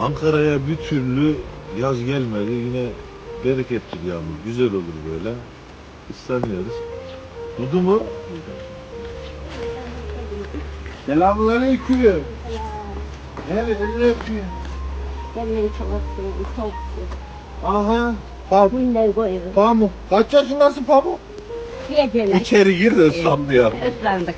Ankara'ya bir türlü yaz gelmedi. Yine bereketli bir yağmur. Güzel olur böyle. Islanıyoruz. Dudu mu? Selamünaleyküm. Evet, elini öpüyor. Kendini çalışsın, çok Aha. Pamuk. Bunları koyuyoruz. Pamuk. Kaç yaşındasın Pamuk? Yiyeceğiz. İçeri gir de ıslanmayalım. Islandık.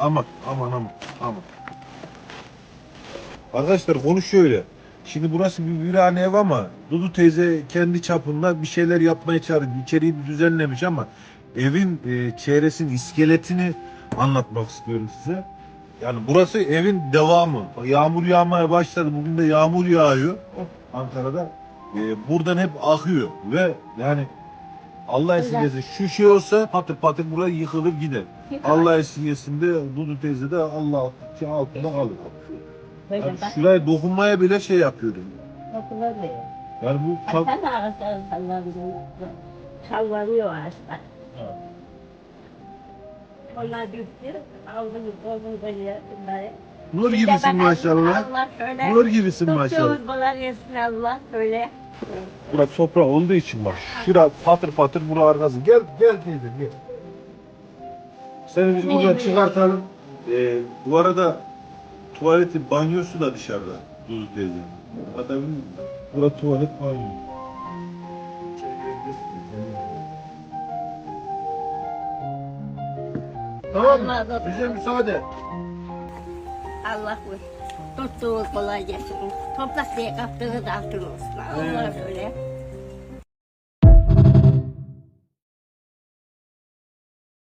Aman aman aman aman. Arkadaşlar konu şöyle. Şimdi burası bir virane ev ama Dudu teyze kendi çapında bir şeyler yapmaya çalışıyor. İçeriği düzenlemiş ama evin e, çevresinin iskeletini anlatmak istiyorum size. Yani burası evin devamı. Yağmur yağmaya başladı. Bugün de yağmur yağıyor Ankara'da. E, buradan hep akıyor ve yani Allah esirgesin şu şey olsa patır patır buraya yıkılır gider. Allah esirgesin de Dudu teyze de Allah şey altında kalır. Böyle Yani bak. şuraya dokunmaya bile şey yapıyorum. Dokunuyor. Yani bu tab- Sen ağaçlar sallanıyor. Sallanıyor ağaçlar. Evet. Onlar düştü. Aldınız, oldunuz böyle bunları. nur Bir de gibisin bak, maşallah. Allah şöyle. Nur gibisin maşallah. Tuttuğumuz bunlar yesin Allah böyle. Burası toprak olduğu için bak. Şura patır patır bura arkası. Gel gel teyze gel. Seni biz buradan çıkartalım. Ee, bu arada tuvaleti banyosu da dışarıda. Teyze. Hatta bilmiyorum. Burası tuvalet banyo. Tamam mı? Bize müsaade. Allah bu. Tuttuğunuz kolay gelsin. Toprak diye kaptığınız altın olsun. Allah öyle.